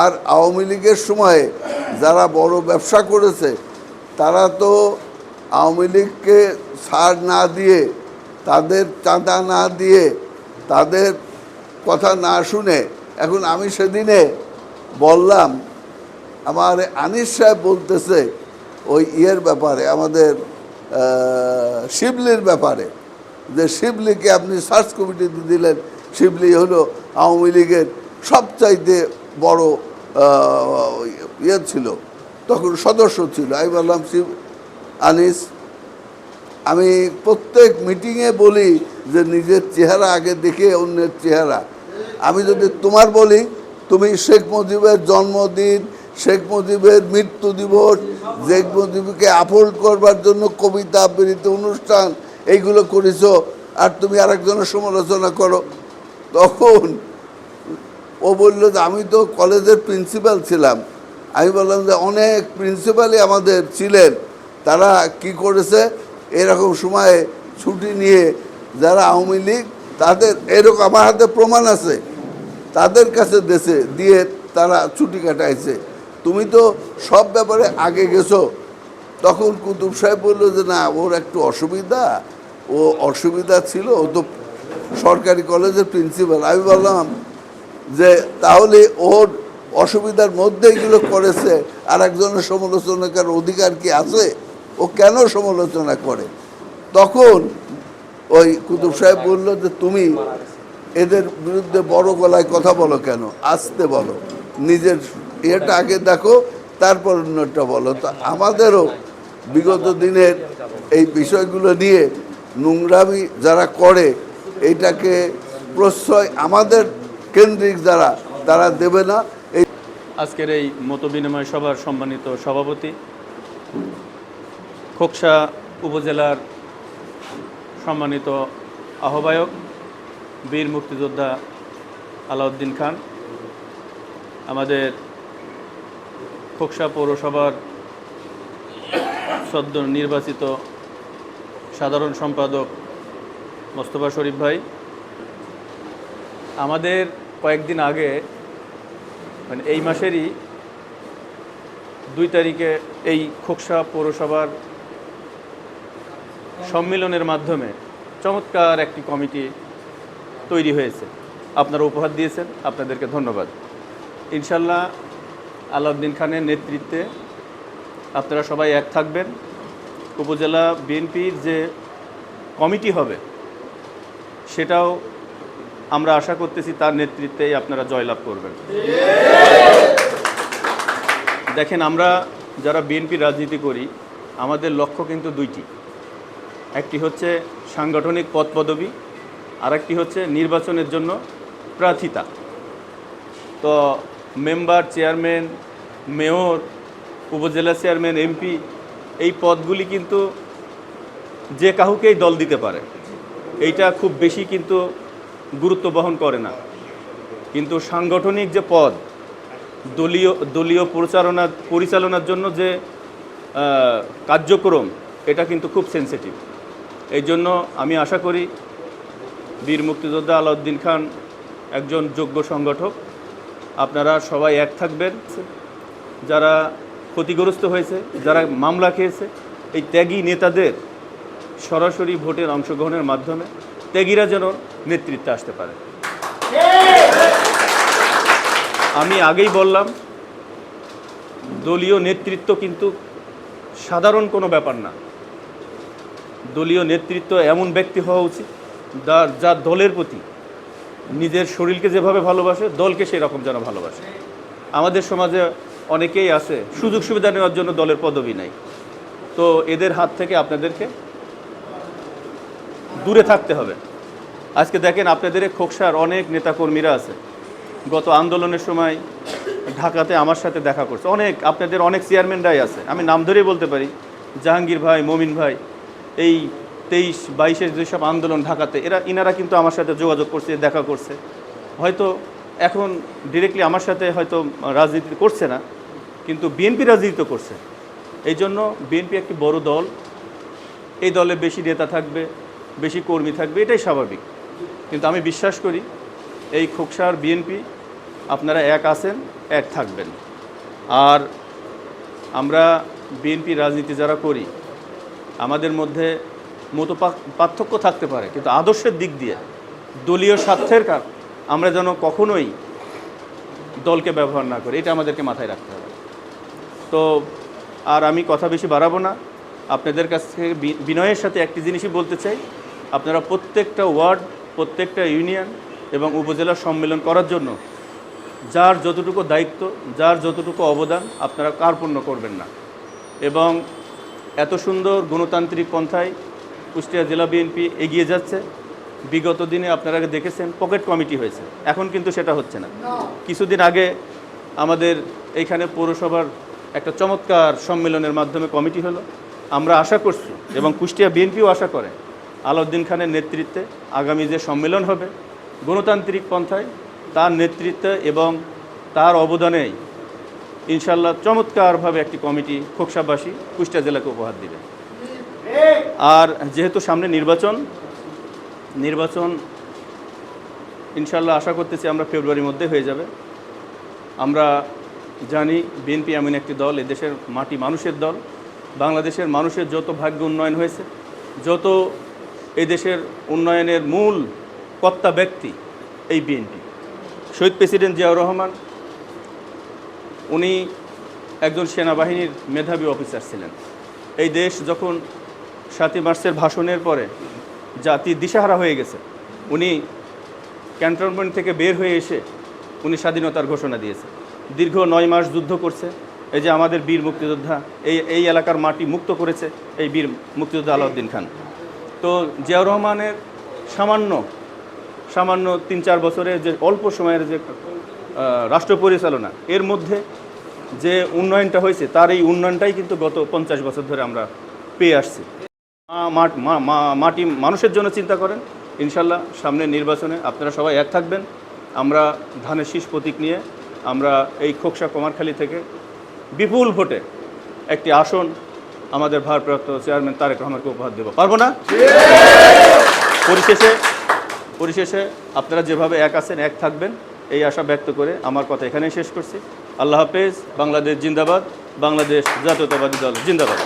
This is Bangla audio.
আর আওয়ামী লীগের সময়ে যারা বড় ব্যবসা করেছে, তারা তো আওয়ামী লীগকে ছাড় না দিয়ে, তাদের চাঁদা না দিয়ে, তাদের কথা না শুনে, এখন আমি সেদিনে বললাম, আমার আনিস সাহেব বলতেছে, ওই ইয়ের ব্যাপারে, আমাদের শিবলির ব্যাপারে, যে শিবলিকে আপনি সার্চ কমিটিতে দিলেন, শিবলি হলো আওয়ামী লীগের সবচাইতে বড় ইয়ে ছিল। তখন সদস্য ছিল আমি বললাম শিব আনিস। আমি প্রত্যেক মিটিংয়ে বলি যে নিজের চেহারা আগে দেখে অন্যের চেহারা। আমি যদি তোমার বলি, তুমি শেখ মুজিবের জন্মদিন, শেখ মুজিবের মৃত্যু দিবস, শেখ মুজিবকে আপহোল্ড করবার জন্য কবিতা আবৃত্তি অনুষ্ঠান, এইগুলো করেছ, আর তুমি আরেকজনের সমালোচনা করো, তখন ও বলল যে, আমি তো কলেজের প্রিন্সিপাল ছিলাম। আমি বললাম যে, অনেক প্রিন্সিপালই আমাদের ছিলেন। তারা কি করেছে? এরকম সময়ে ছুটি নিয়ে যারা আওয়ামী লীগ, তাদের এরকম আমার হাতে প্রমাণ আছে। তাদের কাছে দেশে দিয়ে তারা ছুটি কাটাইছে। তুমি তো সব ব্যাপারে আগে গেছো। তখন কুতুব সাহেব বলল যে, না, ওর একটু অসুবিধা। ও অসুবিধা ছিল। ও তো সরকারি কলেজের প্রিন্সিপাল। আমি বললাম যে তাহলে ওর অসুবিধার মধ্যে এগুলো করেছে আর একজনের সমালোচনা করার অধিকার কি আছে? ও কেন সমালোচনা করে? তখন ওই কুতুব সাহেব বলল যে, তুমি এদের বিরুদ্ধে বড় গলায় কথা বলো কেন? আসতে বলো। নিজের ইয়েটা আগে দেখো, তারপর অন্যটা বলো। তো আমাদেরও বিগত দিনের এই বিষয়গুলো নিয়ে নোংরামি যারা করে, এইটাকে প্রশ্রয় আমাদের কেন্দ্রিক যারা, তারা দেবে না। এই আজকের এই মতবিনিময় সভার সম্মানিত সভাপতি, খোকসা উপজেলার সম্মানিত আহ্বায়ক, বীর মুক্তিযোদ্ধা আলাউদ্দিন খান, আমাদের খোকসা পৌরসভার সদ্য নির্বাচিত সাধারণ সম্পাদক মোস্তফা শরীফ ভাই, আমাদের কয়েকদিন আগে মানে এই মাসেরই দুই তারিখে এই খোকসা পৌরসভার সম্মেলনের মাধ্যমে চমৎকার একটি কমিটি তৈরি হয়েছে। আপনারা উপহার দিয়েছেন, আপনাদেরকে ধন্যবাদ। ইনশাল্লাহ আলাউদ্দিন খানের নেতৃত্বে আপনারা সবাই এক থাকবেন। উপজেলা বিএনপির যে কমিটি হবে, সেটাও আমরা আশা করতেছি তার নেতৃত্বেই আপনারা জয়লাভ করবেন। দেখেন, আমরা যারা বিএনপি রাজনীতি করি, আমাদের লক্ষ্য কিন্তু দুইটি। একটি হচ্ছে সাংগঠনিক পদ পদবি আর একটি হচ্ছে নির্বাচনের জন্য প্রার্থিতা। তো member, chairman, mayor, upazila chairman, MP, এই পদগুলি কিন্তু যে কাউকেই দল দিতে পারে। এইটা খুব বেশি কিন্তু গুরুত্ব বহন করে না। কিন্তু সাংগঠনিক যে পদ, দলীয় দলীয় পরিচালনা পরিচালনার জন্য যে কার্যক্রম, এটা কিন্তু খুব সেন্সিটিভ এই জন্য আমি আশা করি বীর মুক্তিযোদ্ধা আলাউদ্দিন খান একজন যোগ্য সংগঠক। আপনারা সবাই এক থাকবেন। যারা ক্ষতিগ্রস্ত হয়েছে, যারা মামলা খেয়েছে, এই ত্যাগী নেতাদের সরাসরি ভোটের অংশগ্রহণের মাধ্যমে ত্যাগীরা যেন নেতৃত্বে আসতে পারে। আমি আগেই বললাম, দলীয় নেতৃত্ব কিন্তু সাধারণ কোনো ব্যাপার না। দলীয় নেতৃত্ব এমন ব্যক্তি হওয়া উচিত, যার যার দলের প্রতি নিজের শরীরকে যেভাবে ভালোবাসে, দলকে সেরকম যেন ভালোবাসে। আমাদের সমাজে অনেকেই আছে, সুযোগ সুবিধা নেওয়ার জন্য দলের পদবি নাই। তো এদের হাত থেকে আপনাদেরকে দূরে থাকতে হবে। আজকে দেখেন আপনাদের খোকসার অনেক নেতাকর্মীরা আছে। গত আন্দোলনের সময় ঢাকাতে আমার সাথে দেখা করছে। অনেক, আপনাদের অনেক চেয়ারম্যানরাই আছে। আমি নাম ধরেই বলতে পারি, জাহাঙ্গীর ভাই, মমিন ভাই, এই তেইশ, বাইশের যেসব আন্দোলন ঢাকাতে, এরা, ইনারা কিন্তু আমার সাথে যোগাযোগ করছে, দেখা করছে। হয়তো এখন ডিরেক্টলি আমার সাথে হয়তো রাজনীতি করছে না, কিন্তু বিএনপি রাজনীতি করছে। এই জন্য বিএনপি একটি বড় দল। এই দলে বেশি নেতা থাকবে। বেশি কর্মী থাকবে, এটাই স্বাভাবিক। কিন্তু আমি বিশ্বাস করি, এই খোকসার বিএনপি আপনারা এক আছেন, এক থাকবেন। আর আমরা বিএনপি রাজনীতি যারা করি, আমাদের মধ্যে মতো পার্থক্য থাকতে পারে, কিন্তু আদর্শের দিক দিয়ে, দলীয় স্বার্থের কার, আমরা যেন কখনোই দলকে ব্যবহার না করি, এটা আমাদেরকে মাথায় রাখতে হবে। তো, আর আমি কথা বেশি বাড়াবো না। আপনাদের কাছ থেকে বিনয়ের সাথে একটি জিনিসই বলতে চাই আপনারা প্রত্যেকটা ওয়ার্ড, প্রত্যেকটা ইউনিয়ন এবং উপজেলা সম্মেলন করার জন্য যার যতটুকু দায়িত্ব, যার যতটুকু অবদান আপনারা কার্পণ্য করবেন না। এবং এত সুন্দর গণতান্ত্রিক পন্থায় কুষ্টিয়া জেলা বিএনপি এগিয়ে যাচ্ছে। বিগত দিনে আপনারা আগে দেখেছেন, পকেট কমিটি হয়েছে। এখন কিন্তু সেটা হচ্ছে না। কিছুদিন আগে আমাদের এইখানে পৌরসভার একটা চমৎকার সম্মেলনের মাধ্যমে কমিটি হলো। আমরা আশা করছি এবং কুষ্টিয়া বিএনপিও আশা করে আলাউদ্দিন খানের নেতৃত্বে আগামী যে সম্মেলন হবে, গণতান্ত্রিক পন্থায় তার নেতৃত্বে এবং তার অবদানেই ইনশাল্লাহ চমৎকারভাবে একটি কমিটি খোকসাবাসী কুষ্টিয়া জেলাকে উপহার দিবে। আর যেহেতু সামনে নির্বাচন নির্বাচন ইনশাল্লাহ আশা করতেছি আমরা ফেব্রুয়ারির মধ্যে হয়ে যাবে। আমরা জানি বিএনপি এমন একটি দল এদেশের মাটি মানুষের দল। বাংলাদেশের মানুষের যত ভাগ্য উন্নয়ন হয়েছে, যত এই দেশের উন্নয়নের মূল কর্তা ব্যক্তি এই বিএনপি। শহীদ প্রেসিডেন্ট জিয়াউর রহমান, উনি একজন সেনাবাহিনীর মেধাবী অফিসার ছিলেন। এই দেশ যখন সাতই মার্চের ভাষণের পরে জাতি দিশাহারা হয়ে গেছে, উনি ক্যান্টনমেন্ট থেকে বের হয়ে এসে উনি স্বাধীনতার ঘোষণা দিয়েছে দীর্ঘ নয় মাস যুদ্ধ করছে, এই যে আমাদের বীর মুক্তিযোদ্ধা, এই এই এলাকার মাটি মুক্ত করেছে এই বীর মুক্তিযোদ্ধা আলাউদ্দিন খান। তো জিয়াউর রহমানের সামান্য সামান্য তিন চার বছরের যে অল্প সময়ের যে রাষ্ট্র পরিচালনা, এর মধ্যে যে উন্নয়নটা হয়েছে, তার এই উন্নয়নটাই কিন্তু গত পঞ্চাশ বছর ধরে আমরা পেয়ে আসছি। মাটি মানুষের জন্য চিন্তা করেন, ইনশাল্লাহ সামনের নির্বাচনে আপনারা সবাই এক থাকবেন। আমরা ধানের শীষ প্রতীক নিয়ে, আমরা এই খোকসা কুমারখালী থেকে বিপুল ভোটে একটি আসন আমাদের ভারপ্রাপ্ত চেয়ারম্যান তারেক রহমানকে উপহার দেবো। পারব না? পরিশেষে পরিশেষে আপনারা যেভাবে এক আছেন, এক থাকবেন, এই আশা ব্যক্ত করে আমার কথা এখানেই শেষ করছি। আল্লাহ হাফেজ, বাংলাদেশ জিন্দাবাদ, বাংলাদেশ জাতীয়তাবাদী দল জিন্দাবাদ।